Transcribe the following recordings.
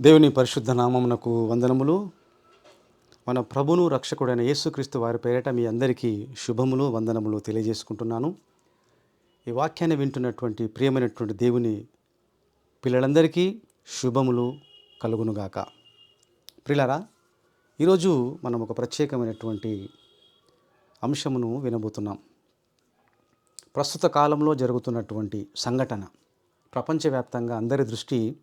దేవుని పరిశుద్ధ నామమునకు వందనములు. మన ప్రభును రక్షకుడైన యేసుక్రీస్తు వారి పేరిట మీ అందరికీ శుభములు వందనములు తెలియజేసుకుంటున్నాను. ఈ వాక్యాన్ని వింటున్నటువంటి ప్రియమైనటువంటి దేవుని పిల్లలందరికీ శుభములు కలుగునుగాక. ప్రిలరా ఈరోజు మనం ఒక ప్రత్యేకమైనటువంటి అంశమును వినబోతున్నాం. ప్రస్తుత కాలంలో జరుగుతున్నటువంటి సంఘటన ప్రపంచవ్యాప్తంగా అందరి దృష్టి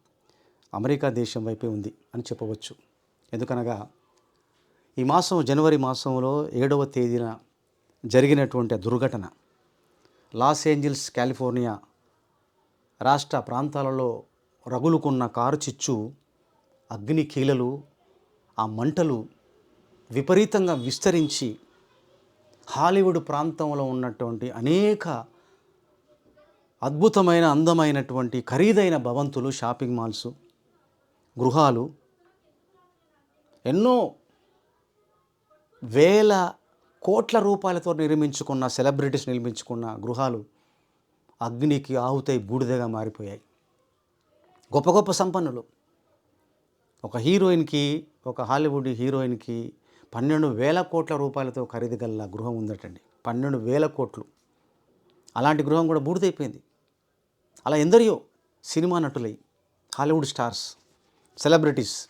అమెరికా దేశం వైపే ఉంది అని చెప్పవచ్చు. ఎందుకనగా ఈ మాసం జనవరి మాసంలో ఏడవ తేదీన జరిగినటువంటి దుర్ఘటన. లాస్ ఏంజల్స్ కాలిఫోర్నియా రాష్ట్ర ప్రాంతాలలో రగులుకున్న కారు చిచ్చు అగ్ని కీలలు ఆ మంటలు విపరీతంగా విస్తరించి హాలీవుడ్ ప్రాంతంలో ఉన్నటువంటి అనేక అద్భుతమైన అందమైనటువంటి ఖరీదైన భవంతులు షాపింగ్ మాల్స్ గృహాలు ఎన్నో వేల కోట్ల రూపాయలతో నిర్మించుకున్న సెలబ్రిటీస్ నిర్మించుకున్న గృహాలు అగ్నికి ఆహుతై బూడిదగా మారిపోయాయి. గొప్ప గొప్ప సంపన్నులు. ఒక హీరోయిన్కి ఒక హాలీవుడ్ హీరోయిన్కి పన్నెండు వేల కోట్ల రూపాయలతో ఖరీదు గల గృహం ఉందటండి. పన్నెండు వేల కోట్లు. అలాంటి గృహం కూడా బూడిదైపోయింది. అలా ఎందరియో సినిమా నటులై హాలీవుడ్ స్టార్స్ సెలబ్రిటీస్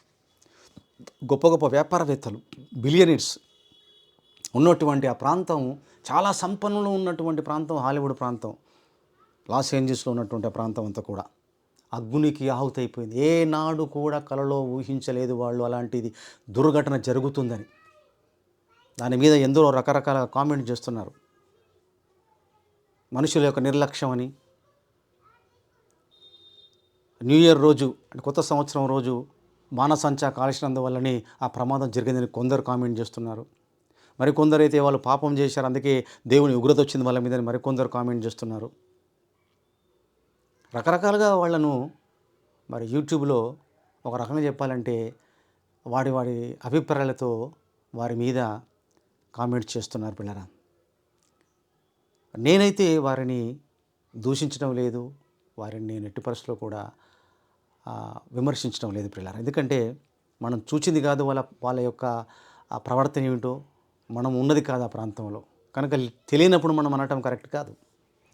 గొప్ప గొప్ప వ్యాపారవేత్తలు బిలియనీర్స్ ఉన్నటువంటి ఆ ప్రాంతం చాలా సంపన్నులు ఉన్నటువంటి ప్రాంతం హాలీవుడ్ ప్రాంతం. లాస్ ఏంజల్స్లో ఉన్నటువంటి ఆ ప్రాంతం అంతా కూడా. అగ్నికి ఆహుతైపోయింది. ఏ నాడు కూడా కలలో ఊహించలేదు వాళ్ళు అలాంటిది దుర్ఘటన జరుగుతుందని. దాని మీద ఎందరో రకరకాల కామెంట్ చేస్తున్నారు. మనుషుల యొక్క నిర్లక్ష్యం అని. న్యూ ఇయర్ రోజు అంటే కొత్త సంవత్సరం రోజు మానసంచా కాల్చినందువల్లనే ఆ ప్రమాదం జరిగిందని కొందరు కామెంట్ చేస్తున్నారు. మరికొందరు అయితే వాళ్ళు పాపం చేశారు అందుకే దేవుని ఉగ్రత వచ్చింది వాళ్ళ మీద మరికొందరు కామెంట్ చేస్తున్నారు. రకరకాలుగా వాళ్ళను మరి యూట్యూబ్లో ఒక రకంగా చెప్పాలంటే వాడి వాడి అభిప్రాయాలతో వారి మీద కామెంట్ చేస్తున్నారు పిల్లరా. నేనైతే వారిని దూషించడం లేదు వారిని నేను ఎట్టి పరిస్థితుల్లో కూడా విమర్శించడం లేదు పిల్లరా. ఎందుకంటే మనం చూచింది కాదు వాళ్ళ వాళ్ళ యొక్క ప్రవర్తన ఏమిటో మనం ఉన్నది కాదు ఆ ప్రాంతంలో. కనుక తెలియనప్పుడు మనం అనటం కరెక్ట్ కాదు.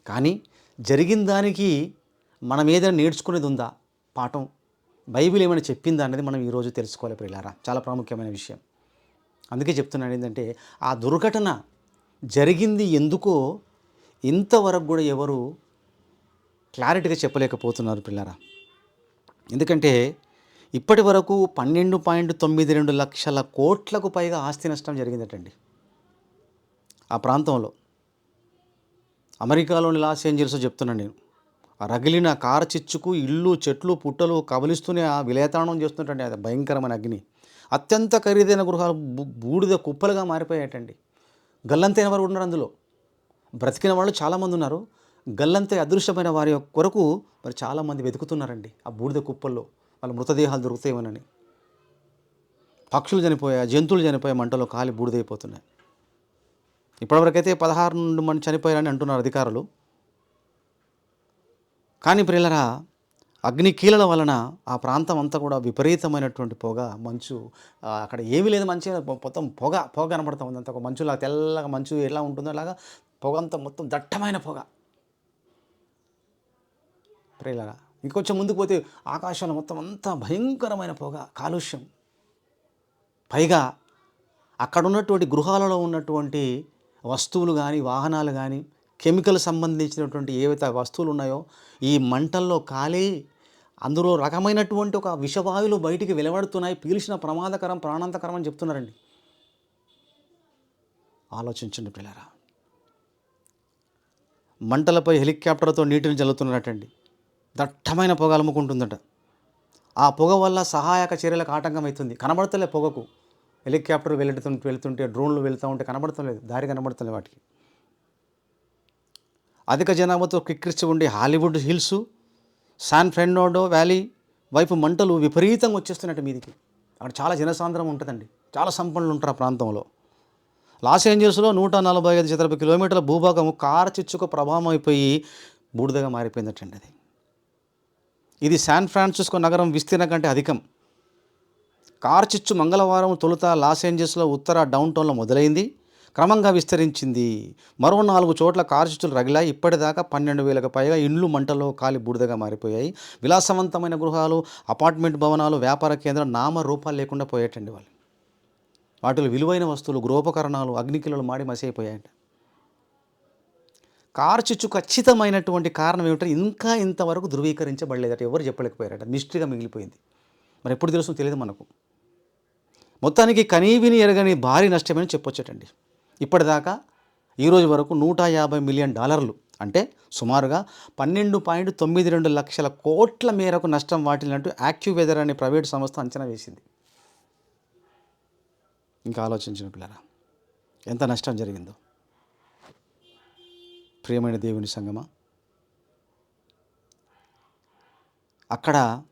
కానీ జరిగిన దానికి మనం ఏదైనా నేర్చుకునేది ఉందా? పాఠం. బైబిల్ ఏమైనా చెప్పిందా అనేది మనం ఈరోజు తెలుసుకోవాలి ప్రియులారా. చాలా ప్రాముఖ్యమైన విషయం. అందుకే చెప్తున్నాను ఏంటంటే ఆ దుర్ఘటన జరిగింది ఎందుకో ఇంతవరకు కూడా ఎవరు క్లారిటీగా చెప్పలేకపోతున్నారు పిల్లరా ఎందుకంటే ఇప్పటి వరకు పన్నెండు పాయింట్ తొమ్మిది రెండు లక్షల కోట్లకు పైగా ఆస్తి నష్టం జరిగిందటండి. ఆ ప్రాంతంలో. అమెరికాలోని లాస్ ఏంజల్స్ చెప్తున్నాను నేను. ఆ రగిలిన కార చిచ్చుకు ఇల్లు చెట్లు పుట్టలు కబలిస్తూనే ఆ విలేతాణం చేస్తుంటండి అది భయంకరమైన అగ్ని. అత్యంత ఖరీదైన గృహాలు బూ- బూడిద కుప్పలుగా మారిపోయాటండి గల్లంతైన వారు ఉన్నారు అందులో. బ్రతికిన వాళ్ళు చాలామంది ఉన్నారు. గల్లంతే అదృశ్యమైన వారి యొక్క కొరకు మరి చాలామంది వెతుకుతున్నారండి ఆ బూడిద కుప్పల్లో. వాళ్ళ మృతదేహాలు దొరుకుతాయేమోనని. పక్షులు చనిపోయాయి జంతువులు చనిపోయే మంటలో కాలి బూడిదైపోతున్నాయి. ఇప్పటివరకైతే పదహారు నుండి మంది చనిపోయారని అంటున్నారు అధికారులు. కానీ ప్రియులరా అగ్ని కీలల వలన ఆ ప్రాంతం అంతా కూడా విపరీతమైనటువంటి పొగ మంచు అక్కడ ఏమీ లేదు మంచి మొత్తం పొగ పొగ కనబడుతూ ఉంది. అంత ఒక మంచులా తెల్లగా మంచు ఎలా ఉంటుందో అలాగా పొగ అంతా మొత్తం దట్టమైన పొగ. ప్రియులరా ఇంకొంచెం ముందుకు పోతే ఆకాశంలో మొత్తం అంతా భయంకరమైన పొగ కాలుష్యం. పైగా అక్కడ ఉన్నటువంటి గృహాలలో ఉన్నటువంటి వస్తువులు కానీ వాహనాలు కానీ కెమికల్ సంబంధించినటువంటి ఏవైతే వస్తువులు ఉన్నాయో ఈ మంటల్లో కాలి అందులో రకమైనటువంటి ఒక విషవాయువులు బయటికి వెలువడుతున్నాయి పీల్చిన ప్రమాదకరం ప్రాణాంతకరం అని చెప్తున్నారండి. ఆలోచించండి పిల్లరా. మంటలపై హెలికాప్టర్తో నీటిని జల్లుతున్నట్టండి. దట్టమైన పొగ అలుముకుంటుందట. ఆ పొగ వల్ల సహాయక చర్యలకు ఆటంకం అవుతుంది. కనబడతలే పొగకు. హెలికాప్టర్ వెళ్ళడం వెళ్తుంటే డ్రోన్లు వెళ్తూ ఉంటే కనబడటం లేదు. దారి కనబడతలేదు వాటికి. అధిక జనాభాతో కిక్కిరిచి ఉండే Hollywood hills San Fernando valley వైపు మంటలు విపరీతంగా వచ్చేస్తున్నట్టు మీదికి. అక్కడ చాలా జనసాంద్రం ఉంటుందండి. చాలా సంపన్నులు ఉంటారు ఆ ప్రాంతంలో. లాస్ ఏంజల్స్లో నూట నలభై ఐదు చదరపు కిలోమీటర్ల భూభాగం కార చిచ్చుకు ప్రభావం అయిపోయి బూడిదగా మారిపోయిందటండి అది. ఇది శాన్ ఫ్రాన్సిస్కో నగరం విస్తీర్ణ కంటే అధికం. కార్చిచ్చు మంగళవారం తొలుత లాస్ ఏంజల్స్లో ఉత్తర డౌన్ టౌన్లో మొదలైంది. క్రమంగా విస్తరించింది. మరో నాలుగు చోట్ల కార్చిచ్చులు రగిలాయి. ఇప్పటిదాకా పన్నెండు వేలకు పైగా ఇండ్లు మంటల్లో కాలి బూడిదగా మారిపోయాయి. విలాసవంతమైన గృహాలు అపార్ట్మెంట్ భవనాలు వ్యాపార కేంద్రం నామ రూపాలు లేకుండా పోయేటండి వాళ్ళు. వాటిలో విలువైన వస్తువులు గృహోపకరణాలు అగ్నికిలలు మాడి మసైపోయాయంట కార్చిచ్చు ఖచ్చితమైనటువంటి కారణం ఏమిటంటే ఇంకా ఇంతవరకు ధృవీకరించబడలేదట. ఎవరు చెప్పలేకపోయారట. మిస్టరీగా మిగిలిపోయింది. మరి ఎప్పుడు తెలుస్తుందో తెలియదు మనకు. మొత్తానికి కనీవిని ఎరగని భారీ నష్టమని చెప్పొచ్చటండి. ఇప్పటిదాకా ఈరోజు వరకు నూట యాభై మిలియన్ డాలర్లు అంటే సుమారుగా పన్నెండు పాయింట్ తొమ్మిది రెండు లక్షల కోట్ల మేరకు నష్టం వాటిల్లినట్టు యాక్టివ్ వెదర్ అనే ప్రైవేట్ సంస్థ అంచనా వేసింది. ఇంకా ఆలోచించిన పిల్లరా ఎంత నష్టం జరిగిందో. ప్రియమైన దేవుని సంగమా అక్కడ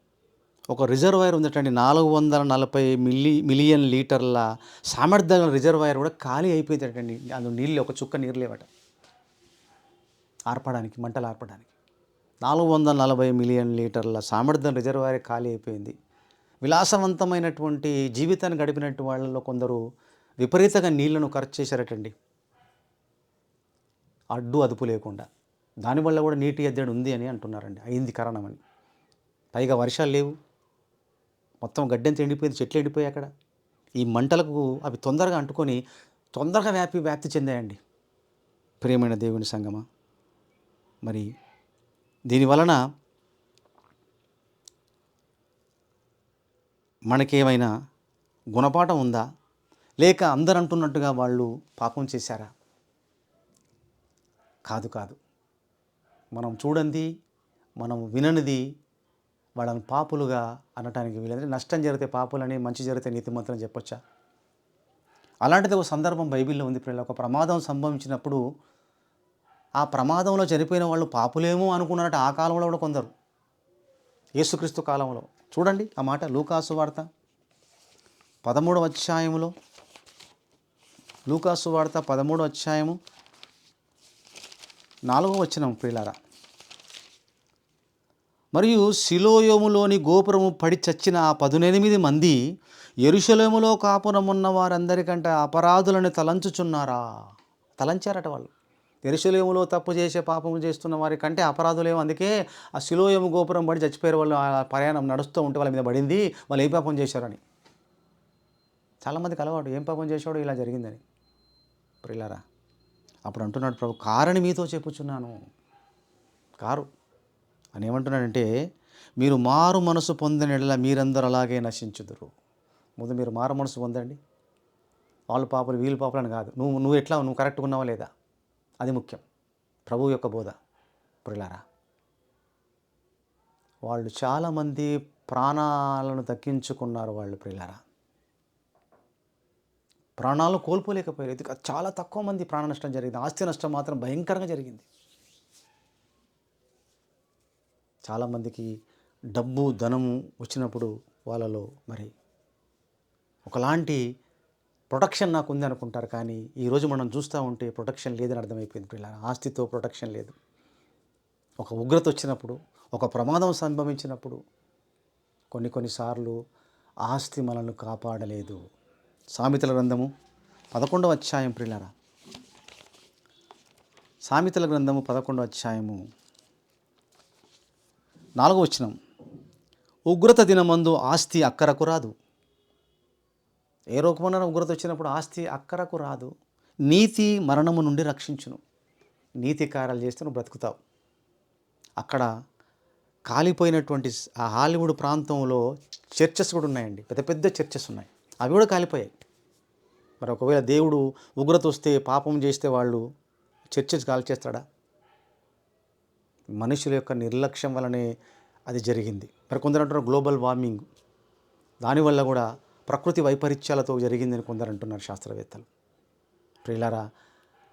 ఒక రిజర్వాయర్ ఉందటండి. నాలుగు వందల నలభై మిల్లీ మిలియన్ లీటర్ల సామర్థ్యం రిజర్వాయర్ కూడా ఖాళీ అయిపోయిందటండి. అందులో నీళ్ళు ఒక చుక్క నీరు లేవట. ఆర్పడానికి మంటలు ఆర్పడానికి. నాలుగు వందల నలభై మిలియన్ లీటర్ల సామర్థ్యం రిజర్వాయర్ ఖాళీ అయిపోయింది. విలాసవంతమైనటువంటి జీవితాన్ని గడిపినట్టు వాళ్ళలో కొందరు విపరీతంగా నీళ్ళను ఖర్చు చేశారటండి. అడ్డు అదుపు లేకుండా. దానివల్ల కూడా నీటి ఎద్దడి ఉంది అని అంటున్నారండి. అయింది కారణమని. పైగా వర్షాలు లేవు. మొత్తం గడ్డెంత ఎండిపోయింది చెట్లు ఎండిపోయాయి అక్కడ. ఈ మంటలకు అవి తొందరగా అంటుకొని తొందరగా వ్యాపి వ్యాప్తి చెందాయండి. ప్రియమైన దేవుని సంగమ. మరి దీనివలన మనకేమైనా గుణపాఠం ఉందా? లేక అందరు అంటున్నట్టుగా వాళ్ళు పాపం చేశారా? కాదు కాదు. మనం చూడండి మనం విననిది వాళ్ళని పాపులుగా అనటానికి వీలేదు. నష్టం జరిగితే పాపులని మంచి జరిగితే నీతిమంతులని చెప్పొచ్చా? అలాంటిది ఒక సందర్భం బైబిల్లో ఉంది పిల్లలు ఒక ప్రమాదం సంభవించినప్పుడు ఆ ప్రమాదంలో చనిపోయిన వాళ్ళు పాపులేమో అనుకున్నారట ఆ కాలంలో కూడా కొందరు. యేసుక్రీస్తు కాలంలో. చూడండి ఆ మాట లూకాసు వార్త పదమూడవ అధ్యాయములో. లూకాసు వార్త పదమూడవ అధ్యాయము నాలుగో వచ్చిన ప్రియులారా. మరియు శిలోయోములోని గోపురము పడి చచ్చిన ఆ పదునెనిమిది మంది ఎరుశలేములో కాపురమున్న వారందరికంటే అపరాధులను తలంచుచున్నారా? తలంచారట వాళ్ళు. ఎరుషలేములో తప్పు చేసే పాపము చేస్తున్న వారి కంటే అపరాధులేమో. అందుకే ఆ శిలోయము గోపురం పడి చచ్చిపోయారు వాళ్ళు. ఆ ప్రయాణం నడుస్తూ ఉంటే వాళ్ళ మీద పడింది. వాళ్ళు ఏ పాపం చేశారని. చాలామందికి అలవాటు. ఏం పాపం చేశాడో ఇలా జరిగిందని. ప్రిలారా అప్పుడు అంటున్నాడు ప్రభు కారని మీతో చెప్పుచున్నాను. కారు. అని ఏమంటున్నాడంటే మీరు మారు మనసు పొందిన ఎడల మీరందరూ అలాగే నశించుదురు. ముందు మీరు మారు మనసు పొందండి. వాళ్ళు పాపలు వీళ్ళు పాపలు అని కాదు. నువ్వు నువ్వు ఎట్లా నువ్వు కరెక్ట్గా ఉన్నావా లేదా? అది ముఖ్యం. ప్రభువు యొక్క బోధ. పురిలారా వాళ్ళు చాలామంది ప్రాణాలను దక్కించుకున్నారు వాళ్ళు ప్రియులారా ప్రాణాలు కోల్పోలేకపోయారు. చాలా తక్కువ మంది ప్రాణ నష్టం జరిగింది. ఆస్తి నష్టం మాత్రం భయంకరంగా జరిగింది. చాలామందికి డబ్బు ధనము వచ్చినప్పుడు వాళ్ళలో మరి ఒకలాంటి ప్రొటెక్షన్ నాకు ఉంది అనుకుంటారు. కానీ ఈరోజు మనం చూస్తూ ఉంటే ప్రొటెక్షన్ లేదని అర్థమైపోయింది పిల్లల ఆస్తితో ప్రొటెక్షన్ లేదు. ఒక ఉగ్రత వచ్చినప్పుడు ఒక ప్రమాదం సంభవించినప్పుడు కొన్ని కొన్నిసార్లు ఆస్తి మనల్ని కాపాడలేదు. సామెతల గ్రంథము పదకొండవ అధ్యాయం ప్రిల్లరా సామెతల గ్రంథము పదకొండవ అధ్యాయము నాలుగో వచనం. ఉగ్రత దినమందు ఆస్తి అక్కరకు రాదు. ఏ రూపమైన ఉగ్రత వచ్చినప్పుడు ఆస్తి అక్కరకు రాదు. నీతి మరణము నుండి రక్షించును. నీతి కార్యాలు చేస్తే నువ్వు బ్రతుకుతావు. అక్కడ కాలిపోయినటువంటి ఆ హాలీవుడ్ ప్రాంతంలో చర్చెస్ కూడా ఉన్నాయండి. పెద్ద పెద్ద చర్చెస్ ఉన్నాయి. అవి కూడా కాలిపోయాయి. మరి ఒకవేళ దేవుడు ఉగ్రత వస్తే పాపం చేస్తే వాళ్ళు చర్చెస్ కాల్చేస్తాడా? మనుషుల యొక్క నిర్లక్ష్యం వలనే అది జరిగింది. మరి కొందరు అంటున్నారు గ్లోబల్ వార్మింగ్. దానివల్ల కూడా ప్రకృతి వైపరీత్యాలతో జరిగిందని కొందరు అంటున్నారు శాస్త్రవేత్తలు. ప్రియులారా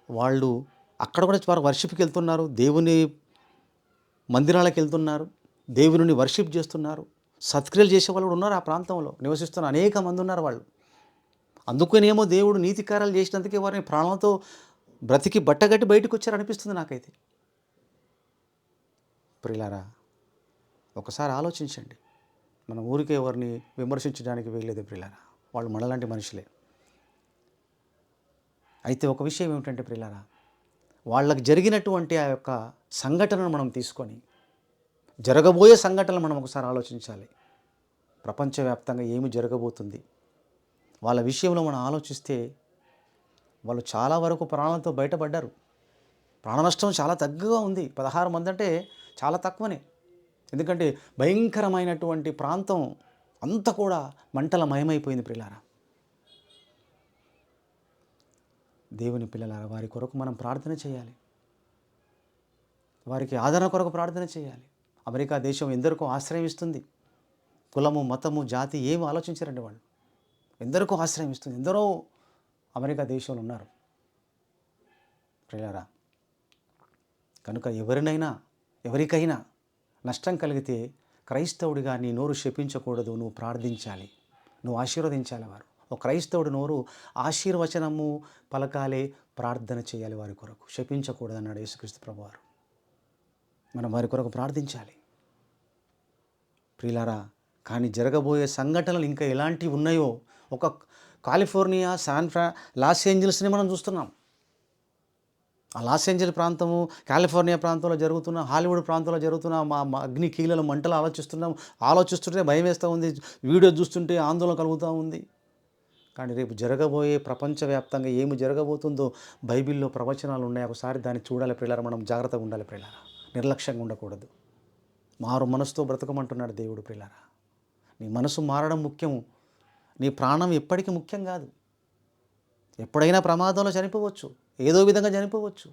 వాళ్ళు అక్కడ కూడా వారు వర్షిప్కి వెళ్తున్నారు దేవుని మందిరాలకు వెళ్తున్నారు దేవుని వర్షిప్ చేస్తున్నారు సత్క్రియలు చేసే వాళ్ళు కూడా ఉన్నారు ఆ ప్రాంతంలో నివసిస్తున్న అనేక మంది ఉన్నారు వాళ్ళు. అందుకనేమో దేవుడు నీతి కార్యాలు చేసినందుకే వారిని ప్రాణాలతో బ్రతికి బట్టగట్టి బయటకు వచ్చారు అనిపిస్తుంది నాకైతే. ప్రియులారా ఒకసారి ఆలోచించండి. మనం ఊరికే ఎవరిని విమర్శించడానికి వెళ్ళలేదు ప్రియులారా వాళ్ళు మనలాంటి మనుషులే. అయితే ఒక విషయం ఏమిటంటే ప్రియులారా వాళ్ళకి జరిగినటువంటి ఆ యొక్క సంఘటనను మనం తీసుకొని జరగబోయే సంఘటనలు మనం ఒకసారి ఆలోచించాలి. ప్రపంచవ్యాప్తంగా ఏమి జరగబోతుంది? వాళ్ళ విషయంలో మనం ఆలోచిస్తే వాళ్ళు చాలా వరకు ప్రాణాలతో బయటపడ్డారు. ప్రాణ నష్టం చాలా తగ్గుగా ఉంది. పదహారు మంది అంటే చాలా తక్కువనే. ఎందుకంటే భయంకరమైనటువంటి ప్రాంతం అంతా కూడా మంటల మయమైపోయింది పిల్లారా దేవుని పిల్లలారా వారి కొరకు మనం ప్రార్థన చేయాలి. వారికి ఆదరణ కొరకు ప్రార్థన చేయాలి. అమెరికా దేశం ఎందరికో ఆశ్రయం ఇస్తుంది కులము మతము జాతి ఏమి ఆలోచించారండి వాళ్ళు. ఎందరికో ఆశ్రయం ఇస్తుంది ఎందరో అమెరికా దేశంలో ఉన్నారు. ప్రియులారా కనుక ఎవరినైనా ఎవరికైనా నష్టం కలిగితే క్రైస్తవుడిగా నీ నోరు శపించకూడదు నువ్వు ప్రార్థించాలి నువ్వు ఆశీర్వదించాలి వారు. ఒక క్రైస్తవుడి నోరు ఆశీర్వచనము పలకాలే ప్రార్థన చేయాలి వారి కొరకు. శపించకూడదు అన్నాడు యేసుక్రీస్తు ప్రభువారు. మనం వారి కొరకు ప్రార్థించాలి. ప్రియులారా కానీ జరగబోయే సంఘటనలు ఇంకా ఎలాంటివి ఉన్నాయో ఒక కాలిఫోర్నియా శాన్ ఫ్రా లాస్ ఏంజల్స్ని మనం చూస్తున్నాం. ఆ లాస్ ఏంజల్ ప్రాంతము కాలిఫోర్నియా ప్రాంతంలో జరుగుతున్న హాలీవుడ్ ప్రాంతంలో జరుగుతున్న మా అగ్ని కీలలు మంటలు ఆలోచిస్తున్నాం ఆలోచిస్తుంటే భయం వేస్తూ ఉంది వీడియో చూస్తుంటే ఆందోళన కలుగుతూ ఉంది. కానీ రేపు జరగబోయే ప్రపంచవ్యాప్తంగా ఏమి జరగబోతుందో బైబిల్లో ప్రవచనాలు ఉన్నాయి. ఒకసారి దాన్ని చూడాలి పిల్లలు మనం జాగ్రత్తగా ఉండాలి పిల్లరా నిర్లక్ష్యంగా ఉండకూడదు. మారు మనసుతో బ్రతకమంటున్నాడు దేవుడు పిల్లరా నీ మనసు మారడం ముఖ్యం నీ ప్రాణం ఎప్పటికీ ముఖ్యం కాదు. ఎప్పుడైనా ప్రమాదంలో చనిపోవచ్చు. ఏదో విధంగా చనిపోవచ్చు.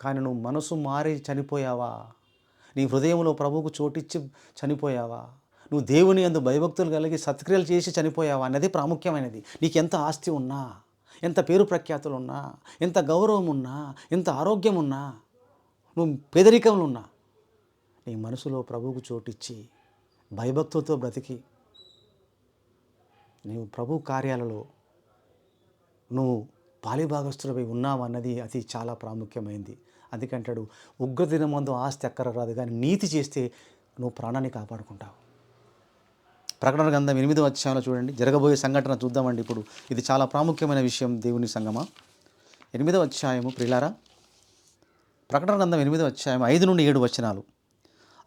కానీ నువ్వు మనసు మారి చనిపోయావా? నీ హృదయంలో ప్రభువుకు చోటిచ్చి చనిపోయావా? నువ్వు దేవుని అందు భయభక్తులు కలిగి సత్క్రియలు చేసి చనిపోయావా అనేది ప్రాముఖ్యమైనది. నీకు ఎంత ఆస్తి ఉన్నా ఎంత పేరు ప్రఖ్యాతులు ఉన్నా ఎంత గౌరవం ఉన్నా ఎంత ఆరోగ్యం ఉన్నా నువ్వు పేదరికంలో ఉన్నా నీ మనసులో ప్రభువుకు చోటిచ్చి భయభక్తులతో బ్రతికి నీవు ప్రభు కార్యాలలో నువ్వు పాలిభాగస్థులపై ఉన్నావు అన్నది అది చాలా ప్రాముఖ్యమైంది. అందుకంటాడు ఉగ్రదినమందు ఆస్తి అక్కర రాదు కానీ నీతి చేస్తే నువ్వు ప్రాణాన్ని కాపాడుకుంటావు. ప్రకటన గ్రంథం ఎనిమిదో అధ్యాయంలో చూడండి. జరగబోయే సంఘటన చూద్దామండి ఇప్పుడు. ఇది చాలా ప్రాముఖ్యమైన విషయం దేవుని సంగమ ఎనిమిదవ అధ్యాయము ప్రిలారా ప్రకటన గ్రంథం ఎనిమిదవ అధ్యాయం ఐదు నుండి ఏడు వచనాలు.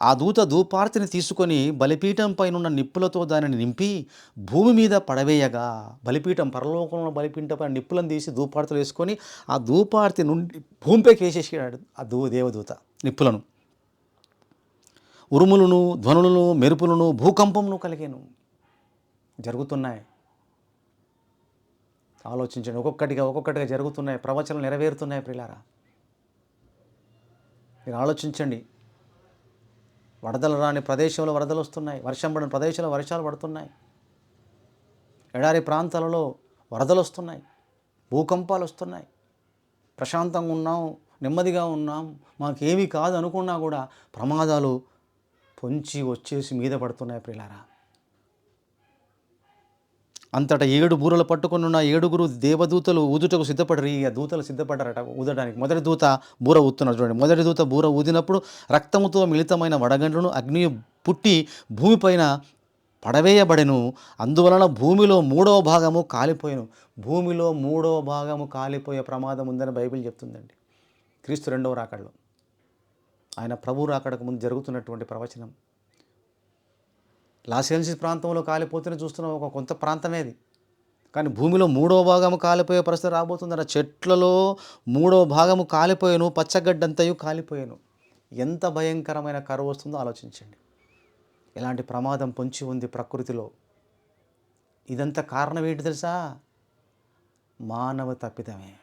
ఆ దూత ధూపార్తిని తీసుకొని బలిపీఠం పైనున్న నిప్పులతో దానిని నింపి భూమి మీద పడవేయగా. బలిపీఠం పరలోకంలో బలిపీఠంపై నిప్పులను తీసి ధూపార్తలు వేసుకొని ఆ ధూపార్తి నుండి భూమిపైకి వేసేసాడు ఆ దూ దేవదూత నిప్పులను. ఉరుములను ధ్వనులను మెరుపులను భూకంపమును కలిగాను. జరుగుతున్నాయి. ఆలోచించండి. ఒక్కొక్కటిగా ఒక్కొక్కటిగా జరుగుతున్నాయి. ప్రవచనాలు నెరవేరుతున్నాయి ప్రిలారా మీరు ఆలోచించండి. వరదలు రాని ప్రదేశంలో వరదలు వస్తున్నాయి. వర్షం పడిన ప్రదేశంలో వర్షాలు పడుతున్నాయి. ఎడారి ప్రాంతాలలో వరదలు వస్తున్నాయి. భూకంపాలు వస్తున్నాయి. ప్రశాంతంగా ఉన్నాం నెమ్మదిగా ఉన్నాం. మాకేమీ కాదు అనుకున్నా కూడా ప్రమాదాలు పొంచి వచ్చేసి మీద పడుతున్నాయి ప్రిలారా అంతటా ఏడు బూరలు పట్టుకుని ఉన్న ఏడుగురు దేవదూతలు ఊదుటకు సిద్ధపడరు. ఈ దూతలు సిద్ధపడ్డారట ఊదడానికి. మొదటి దూత బూర ఊతున్నారు చూడండి. మొదటి దూత బూర ఊదినప్పుడు రక్తముతో మిళితమైన వడగండ్లను అగ్ని పుట్టి భూమిపైన పడవేయబడెను. అందువలన భూమిలో మూడవ భాగము కాలిపోయాను. భూమిలో మూడవ భాగము కాలిపోయే ప్రమాదం ఉందని బైబిల్ చెప్తుందండి. క్రీస్తు రెండవ రాకడలో. ఆయన ప్రభు రాకడకు ముందు జరుగుతున్నటువంటి ప్రవచనం. లాస్ ఏంజల్స్ ప్రాంతంలో కాలిపోతేనే చూస్తున్నాం ఒక కొంత ప్రాంతమే అది. కానీ భూమిలో మూడో భాగము కాలిపోయే పరిస్థితి రాబోతుందన్న చెట్లలో మూడో భాగము కాలిపోయాను పచ్చగడ్డంతయు కాలిపోయాను. ఎంత భయంకరమైన కరువు వస్తుందో ఆలోచించండి. ఎలాంటి ప్రమాదం పొంచి ఉంది ప్రకృతిలో. ఇదంతా కారణం ఏంటి తెలుసా? మానవ తప్పిదమే.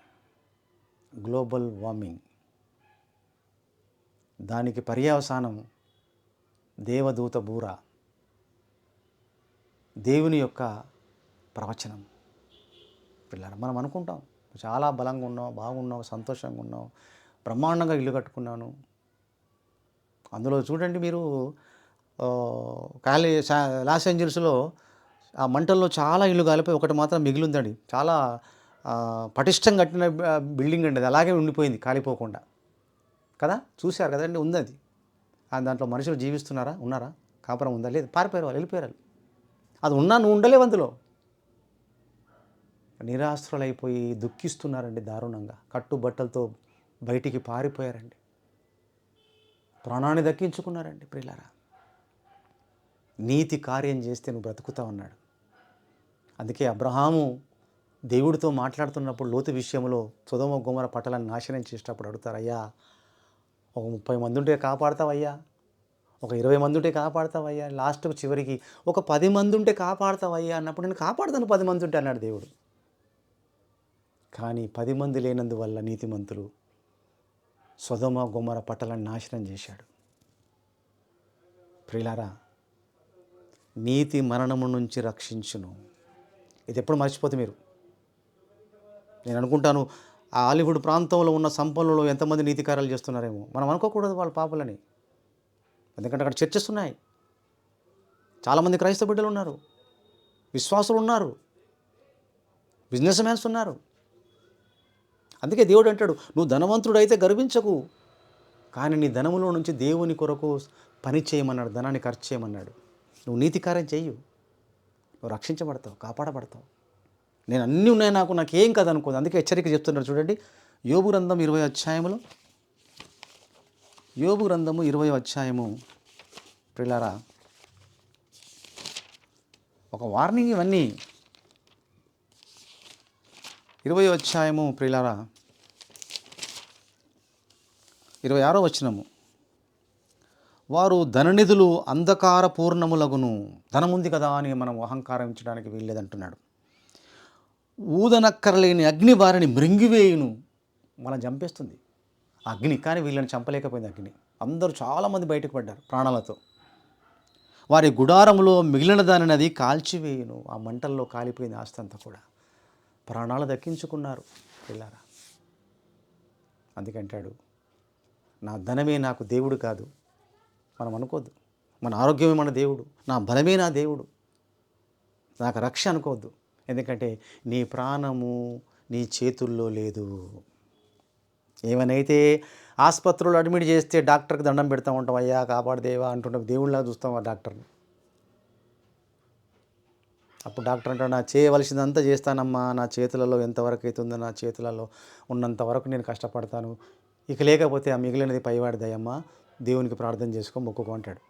Global warming. దానికి పర్యవసానం దేవదూత బూర. దేవుని యొక్క ప్రవచనం. పిల్లలు మనం అనుకుంటాం. చాలా బలంగా ఉన్నావు బాగున్నావు సంతోషంగా ఉన్నావు బ్రహ్మాండంగా ఇల్లు కట్టుకున్నాను. అందులో చూడండి మీరు కాలి లాస్ ఏంజల్స్లో ఆ మంటల్లో చాలా ఇల్లు కాలిపోయి ఒకటి మాత్రం మిగిలిందండి. చాలా పటిష్టం పటిష్టంగా కట్టిన బిల్డింగ్ అండి అది. అలాగే ఉండిపోయింది కాలిపోకుండా. కదా? చూశారు కదండి ఉంది అది దాంట్లో మనుషులు జీవిస్తున్నారా? ఉన్నారా? కాపురం ఉందా? లేదు. పారిపోయారు వాళ్ళు వెళ్ళిపోయారు అది ఉన్నా నువ్వు ఉండలేవు అందులో. నిరాశ్రులైపోయి దుఃఖిస్తున్నారండి దారుణంగా. కట్టుబట్టలతో బయటికి పారిపోయారండి. ప్రాణాన్ని దక్కించుకున్నారండి ప్రియులారా. నీతి కార్యం చేస్తే నువ్వు బ్రతుకుతావు అన్నాడు అందుకే అబ్రహాము దేవుడితో మాట్లాడుతున్నప్పుడు లోతు విషయంలో సుధమ గుమర పట్టణాన్ని నాశనం చేసేటప్పుడు అడుగుతారయ్యా ఒక ముప్పై మంది ఉంటే కాపాడతావయ్యా. ఒక ఇరవై మంది ఉంటే కాపాడతావయ్యా లాస్ట్ చివరికి ఒక పది మంది ఉంటే కాపాడతావయ్యా అన్నప్పుడు నేను కాపాడతాను పది మంది ఉంటే అన్నాడు దేవుడు. కానీ పది మంది లేనందువల్ల నీతిమంతులు సొదమ గుమ్మర పట్టలను నాశనం చేశాడు. ప్రిలారా నీతి మరణము నుంచి రక్షించును. ఇది ఎప్పుడు మర్చిపోతే మీరు? నేను అనుకుంటాను ఆ హాలీవుడ్ ప్రాంతంలో ఉన్న సంపన్నులు ఎంతమంది నీతికారాలు చేస్తున్నారేమో. మనం అనుకోకూడదు వాళ్ళ పాపలని. ఎందుకంటే అక్కడ చర్చస్ ఉన్నాయి. చాలామంది క్రైస్తవ బిడ్డలు ఉన్నారు. విశ్వాసులు ఉన్నారు. బిజినెస్ మ్యాన్స్ ఉన్నారు. అందుకే దేవుడు అంటాడు నువ్వు ధనవంతుడు అయితే గర్వించకు కానీ నీ ధనములో నుంచి దేవుని కొరకు పని చేయమన్నాడు ధనాన్ని ఖర్చు చేయమన్నాడు. నువ్వు నీతి కార్యం చెయ్యు నువ్వు రక్షించబడతావు కాపాడబడతావు. నేను అన్నీ ఉన్నాయి నాకు నాకేం కాదు అనుకోదు. అందుకే హెచ్చరిక చెప్తున్నాడు చూడండి. యోగు గ్రంథం ఇరవై అధ్యాయంలో యోబు గ్రంథము ఇరవై అధ్యాయము. ప్రిలారా ఒక వార్నింగ్ ఇవన్నీ. ఇరవై అధ్యాయము ప్రిలారా ఇరవై ఆరో వచనము. వారు ధననిధులు అంధకార పూర్ణములగును ధనముంది కదా అని మనం అహంకారించడానికి వీల్లేదంటున్నాడు. ఊదనక్కరలేని అగ్ని వారిని మృంగివేయును. మనం చంపేస్తుంది అగ్ని కానీ వీళ్ళని చంపలేకపోయింది అగ్ని. అందరూ చాలామంది బయటకు పడ్డారు ప్రాణాలతో. వారి గుడారంలో మిగిలిన దానినది కాల్చివేయను. ఆ మంటల్లో కాలిపోయింది ఆస్తంతా కూడా. ప్రాణాలు దక్కించుకున్నారు. పిల్లారా అందుకంటాడు నా ధనమే నాకు దేవుడు కాదు. మనం అనుకోవద్దు. మన ఆరోగ్యమే మన దేవుడు. నా బలమే నా దేవుడు. నాకు రక్ష అనుకోవద్దు. ఎందుకంటే నీ ప్రాణము నీ చేతుల్లో లేదు. ఏమనైతే ఆసుపత్రులు అడ్మిట్ చేస్తే డాక్టర్కి దండం పెడతా ఉంటాం అయ్యా కాపాడదేవా అంటుంటాం దేవుళ్ళగా చూస్తాం ఆ డాక్టర్ని. అప్పుడు డాక్టర్ అంటాడు నా చేయవలసిందంతా చేస్తానమ్మా నా చేతులలో ఎంతవరకు అవుతుందో నా చేతులలో ఉన్నంత వరకు నేను కష్టపడతాను. ఇక లేకపోతే ఆ మిగిలినది పైవాడిదయ్యమ్మా దేవునికి ప్రార్థన చేసుకో మొక్కుకో అంటాడు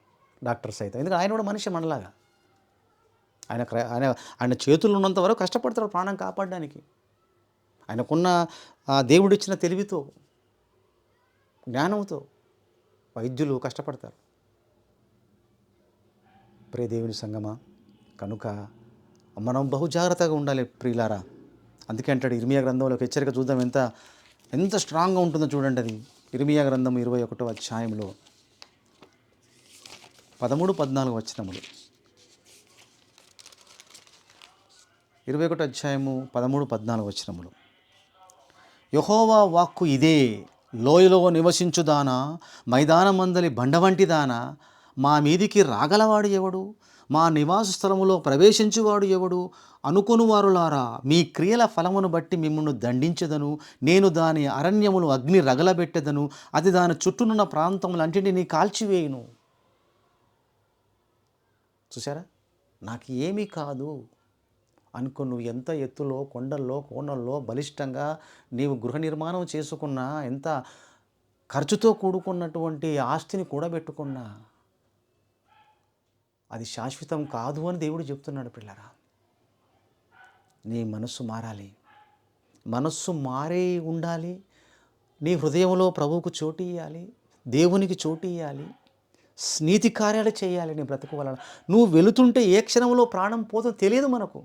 డాక్టర్స్ అయితే ఎందుకంటే ఆయన కూడా మనిషి మనలాగా. ఆయన ఆయన ఆయన చేతులు ఉన్నంత వరకు కష్టపడతాడు ప్రాణం కాపాడడానికి. ఆయనకున్న ఆ దేవుడిచ్చిన తెలివితో జ్ఞానంతో వైద్యులు కష్టపడతారు. ప్రియదేవుని సంగమా కనుక మనం బహు జాగ్రత్తగా ఉండాలి ప్రియులారా. అందుకే అంటాడు ఇర్మియా గ్రంథంలో హెచ్చరిక చూద్దాం ఎంత ఎంత స్ట్రాంగ్గా ఉంటుందో చూడండి అది. ఇర్మియా గ్రంథం ఇరవై ఒకటో అధ్యాయంలో పదమూడు పద్నాలుగు వచనములు. ఇరవై ఒకటో అధ్యాయము పదమూడు పద్నాలుగు వచనములు. యహోవా వాక్కు ఇదే. లోయలో నివసించుదానా? మైదానమందలి బండ వంటిదానా మా మీదికి రాగలవాడు ఎవడు? మా నివాస స్థలములో ప్రవేశించువాడు ఎవడు? అనుకొనువారులారా మీ క్రియల ఫలమును బట్టి మిమ్మల్ని దండించదను. నేను దాని అరణ్యములు అగ్ని రగలబెట్టెదను. అది దాని చుట్టూనున్న ప్రాంతములంటిని కాల్చివేయును. చూసారా నాకు ఏమీ కాదు. అనుకో నువ్వు ఎంత ఎత్తులో కొండల్లో కోణల్లో బలిష్టంగా నీవు గృహ నిర్మాణం చేసుకున్నా ఎంత ఖర్చుతో కూడుకున్నటువంటి ఆస్తిని కూడబెట్టుకున్నా అది శాశ్వతం కాదు అని దేవుడు చెప్తున్నాడు పిల్లరా. నీ మనస్సు మారాలి. మనస్సు మారే ఉండాలి. నీ హృదయంలో ప్రభువుకు చోటు ఇవ్వాలి దేవునికి చోటు ఇవ్వాలి నీతి కార్యాలు చేయాలి నీ బ్రతుకు వలన. నువ్వు వెళుతుంటే ఏ క్షణంలో ప్రాణం పోతుందో తెలియదు మనకు.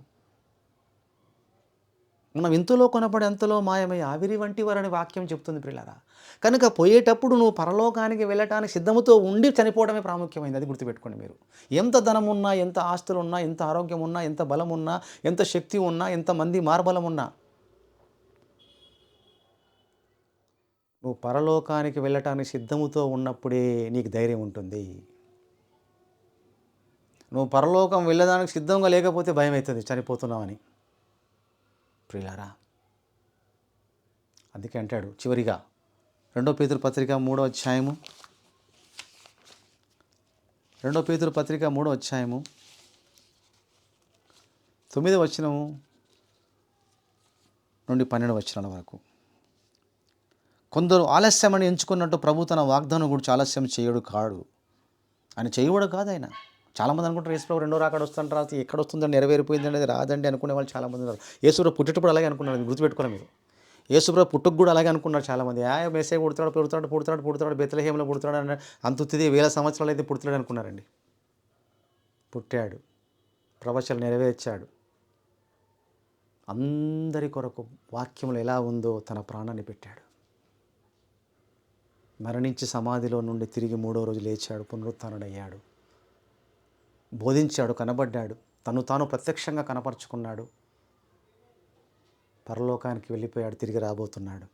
మనం ఇంతలో కొనపడి అంతలో మాయమై ఆవిరి వంటి వారని వాక్యం చెప్తుంది పిల్లరా కనుక పోయేటప్పుడు నువ్వు పరలోకానికి వెళ్ళటానికి సిద్ధముతో ఉండి చనిపోవడమే ప్రాముఖ్యమైంది అది గుర్తుపెట్టుకోండి మీరు. ఎంత ధనం ఉన్నా ఎంత ఆస్తులు ఉన్నా ఎంత ఆరోగ్యం ఉన్నా ఎంత బలం ఉన్నా ఎంత శక్తి ఉన్నా ఎంత మంది మార్బలం ఉన్నా నువ్వు పరలోకానికి వెళ్ళటానికి సిద్ధముతో ఉన్నప్పుడే నీకు ధైర్యం ఉంటుంది. నువ్వు పరలోకం వెళ్ళడానికి సిద్ధంగా లేకపోతే భయం అవుతుంది చనిపోతున్నావని. ప్రియులారా అందుకే అంటాడు చివరిగా రెండో పేతురు పత్రిక మూడో అధ్యాయము. రెండో పేతురు పత్రిక మూడో అధ్యాయము. తొమ్మిదో వచనము నుండి పన్నెండు వచనాల వరకు. కొందరు ఆలస్యమని ఎంచుకున్నట్టు ప్రభు తన వాగ్దానం గురించి ఆలస్యం చేయడు కాడు. ఆయన చేయవడు కాదు ఆయన. చాలామంది అనుకుంటారు యేసుప్రభు రెండో రాకడ వస్తుంటారు రాసి ఎక్కడ వస్తుందని నెరవేరిపోయింది అనేది రాదండి అనుకునే వాళ్ళు చాలామంది ఉన్నారు. యేసుప్రభు పుట్టేటప్పుడు అలాగే అనుకున్నారు గుర్తుపెట్టుకోవాలి మీరు. యేసుప్రభు పుట్టుకు కూడా అలాగే అనుకున్నారు చాలామంది. ఆ మెసేజ్ పుడుతున్నాడు పుడుతున్నాడు పుడుతున్నాడు పుడుతున్నాడు బెత్తలహేమలో పుడుతున్నాడు అని అంతుతిది వేల సంవత్సరాలు అయితే పుడుతున్నాడు అనుకున్నారండి. పుట్టాడు ప్రవచలు నెరవేర్చాడు. అందరి కొరకు వాక్యములు ఎలా ఉందో తన ప్రాణాన్ని పెట్టాడు. మరణించి సమాధిలో నుండి తిరిగి మూడో రోజు లేచాడు పునరుత్డయ్యాడు. బోధించాడు కనబడ్డాడు. తను తాను ప్రత్యక్షంగా కనపరుచుకున్నాడు. పరలోకానికి వెళ్ళిపోయాడు తిరిగి రాబోతున్నాడు.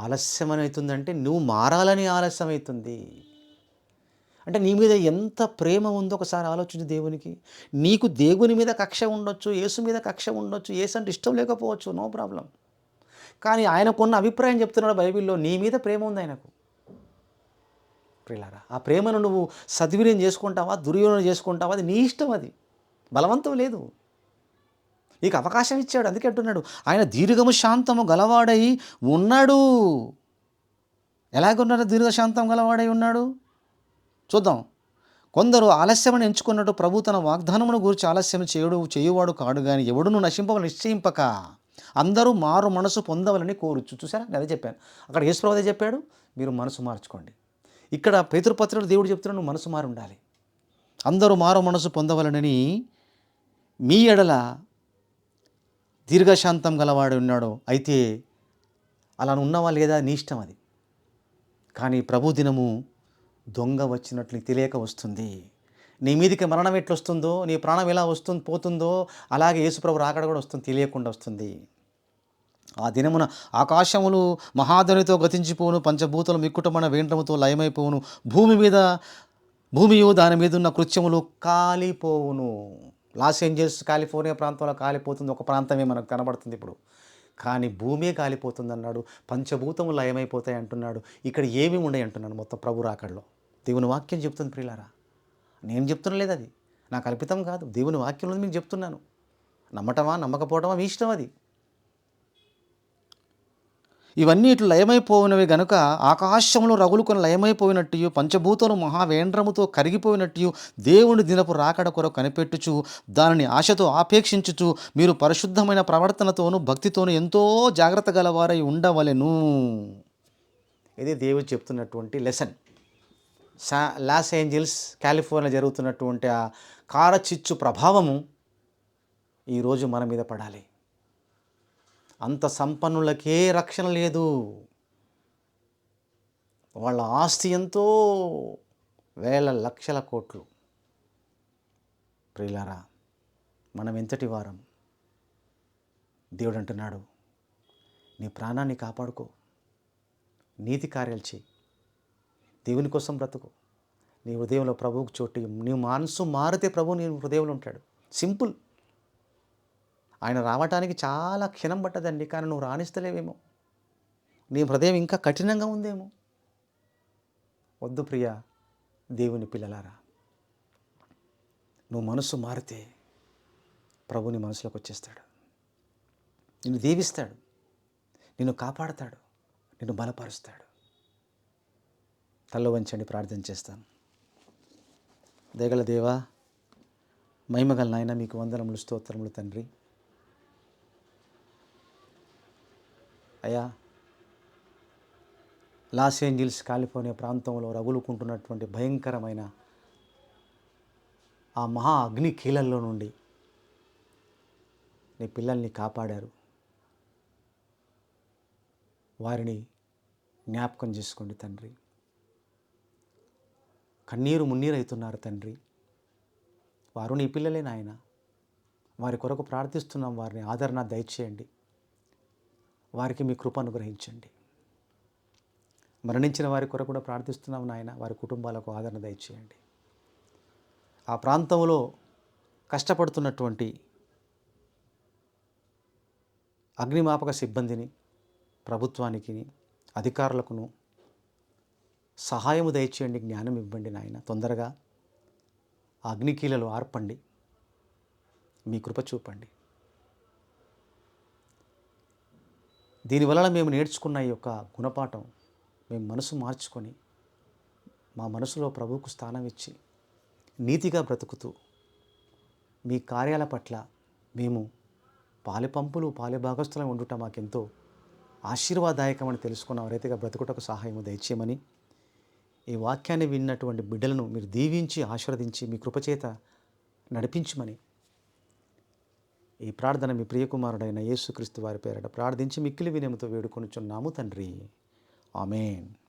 ఆలస్యం అవుతుందంటే నువ్వు మారాలని ఆలస్యం అవుతుంది అంటే నీ మీద ఎంత ప్రేమ ఉందో ఒకసారి ఆలోచించు దేవునికి. నీకు దేవుని మీద కక్ష ఉండొచ్చు యేసు మీద కక్ష ఉండొచ్చు యేసు అంటే ఇష్టం లేకపోవచ్చు నో ప్రాబ్లం. కానీ ఆయనకున్న అభిప్రాయం చెప్తున్నాడు బైబిల్లో నీ మీద ప్రేమ ఉంది ఆయనకు. ప్రియులారా ఆ ప్రేమను నువ్వు సద్వినియోగం చేసుకుంటావా దుర్వినియోగం చేసుకుంటావా అది నీ ఇష్టం అది. బలవంతం లేదు. నీకు అవకాశం ఇచ్చాడు అందుకే అంటున్నాడు. ఆయన దీర్ఘము శాంతము గలవాడై ఉన్నాడు. ఎలాగున్నాడు దీర్ఘశాంతం గలవాడై ఉన్నాడు? చూద్దాం. కొందరు ఆలస్యమని ఎంచుకున్నట్టు ప్రభు తన వాగ్దానమును గురించి ఆలస్యం చేయుడు చేయువాడు కాడు కానీ ఎవడును నశింపవని నిశ్చయింపక అందరూ మారు మనసు పొందవలని కోరుచు చూసారా నేను అదే చెప్పాను. అక్కడ యేసుప్రభు అదే చెప్పాడు. మీరు మనసు మార్చుకోండి. ఇక్కడ పేతృపత్రుడు దేవుడు చెప్తున్నాడు నువ్వు మనసు మారు ఉండాలి. అందరూ మారు మనసు పొందవలనని మీ ఎడల దీర్ఘశాంతం గలవాడు ఉన్నాడు అయితే అలా ఉన్నవా లేదా నీ ఇష్టం అది. కానీ ప్రభు దినము దొంగ వచ్చినట్లు తెలియక వస్తుంది. నీ మీదికి మరణం ఎట్లొస్తుందో నీ ప్రాణం ఎలా వస్తుంది పోతుందో అలాగే యేసుప్రభు రాకడ కూడా వస్తుంది తెలియకుండా వస్తుంది. ఆ దినమున ఆకాశములు మహాధనితో గతించిపోను పంచభూతలు మిక్కుటమైన వేండ్రముతో లయమైపోవును భూమి మీద భూమియు దాని మీద ఉన్న కృత్యములు కాలిపోవును. లాస్ ఏంజల్స్ కాలిఫోర్నియా ప్రాంతంలో కాలిపోతుంది ఒక ప్రాంతమే మనకు కనబడుతుంది ఇప్పుడు. కానీ భూమే కాలిపోతుంది అన్నాడు పంచభూతము లయమైపోతాయి అంటున్నాడు ఇక్కడ ఏమీ ఉండయి అంటున్నాడు మొత్తం ప్రభు రాకడలో. దేవుని వాక్యం చెప్తుంది ప్రియులారా నేను చెప్తున్నా లేదు అది. నా కల్పితం కాదు దేవుని వాక్యంలో మీకు చెప్తున్నాను. నమ్మటమా నమ్మకపోవటమా మీ ఇష్టం అది. ఇవన్నీ ఇట్లు లయమైపోయినవి గనుక ఆకాశంలో రగులుకొని లయమైపోయినట్టు పంచభూతలు మహావేంద్రముతో కరిగిపోయినట్టు దేవుని దినపు రాకడ కొరకు కనిపెట్టుచు దానిని ఆశతో ఆపేక్షించుచు మీరు పరిశుద్ధమైన ప్రవర్తనతోనూ భక్తితోనూ ఎంతో జాగ్రత్త గలవారై ఉండవలెను. ఇది దేవుడు చెప్తున్నటువంటి లెసన్. సా లాస్ ఏంజల్స్ కాలిఫోర్నియా జరుగుతున్నటువంటి ఆ కారచిచ్చు ప్రభావము ఈరోజు మన మీద పడాలి. అంత సంపన్నులకే రక్షణ లేదు. వాళ్ళ ఆస్తి ఎంతో వేల లక్షల కోట్లు. ప్రియులారా మనం ఎంతటి వారం? దేవుడు అంటున్నాడు నీ ప్రాణాన్ని కాపాడుకో. నీతి కార్యాలు చేయి. దేవుని కోసం బ్రతుకు. నీ హృదయంలో ప్రభువుకు చోటు నీ మనసు మారితే ప్రభు నీ హృదయంలో ఉంటాడు. సింపుల్. ఆయన రావటానికి చాలా క్షణం పట్టదండి కానీ నువ్వు రాణిస్తలేవేమో. నీ హృదయం ఇంకా కఠినంగా ఉందేమో. వద్దు ప్రియ దేవుని పిల్లలారా నువ్వు మనసు మారితే ప్రభుని మనసులోకి వచ్చేస్తాడు. నిన్ను దీవిస్తాడు నిన్ను కాపాడతాడు నిన్ను బలపరుస్తాడు. తల్ల వంచండి ప్రార్థన చేస్తాను. దేగల దేవా మహిమగల నాయన మీకు వందనములు స్తోత్రములు తండ్రి. అయ్యా లాస్ ఏంజిల్స్ కాలిఫోర్నియా ప్రాంతంలో రగులుకుంటున్నటువంటి భయంకరమైన ఆ మహా అగ్ని కీలల్లో నుండి నీ పిల్లల్ని కాపాడారు. వారిని జ్ఞాపకం చేసుకోండి తండ్రి. కన్నీరు మున్నీరు అవుతున్నారు తండ్రి. వారు నీ పిల్లలే నాయన. వారి కొరకు ప్రార్థిస్తున్నాం వారిని ఆదరణ దయచేయండి. వారికి మీ కృప అనుగ్రహించండి. మరణించిన వారి కొరకు కూడా ప్రార్థిస్తున్నాం నాయన వారి కుటుంబాలకు ఆదరణ దయచేయండి. ఆ ప్రాంతంలో కష్టపడుతున్నటువంటి అగ్నిమాపక సిబ్బందిని ప్రభుత్వానికి అధికారులకును సహాయము దయచేయండి జ్ఞానం ఇవ్వండి నాయన. తొందరగా ఆ అగ్నికీలలో ఆర్పండి మీ కృప చూపండి. దీనివలన మేము నేర్చుకున్న ఈ యొక్క గుణపాఠం మేము మనసు మార్చుకొని మా మనసులో ప్రభువుకు స్థానం ఇచ్చి నీతిగా బ్రతుకుతూ మీ కార్యాల పట్ల మేము పాలిపంపులు పాలిభాగస్థులం ఉండుట మాకెంతో ఆశీర్వాదాయకమని తెలుసుకున్న రీతిగా బ్రతుకుటకు సహాయము దయచేయమని ఈ వాక్యాన్ని విన్నటువంటి బిడ్డలను మీరు దీవించి ఆశీర్వదించి మీ కృపచేత నడిపించమని ఈ ప్రార్థన మీ ప్రియకుమారుడైన యేసుక్రీస్తు వారి పేరట ప్రార్థించి మిక్కిలి వినయముతో వేడుకొనుచున్నాము తండ్రి. ఆమెన్.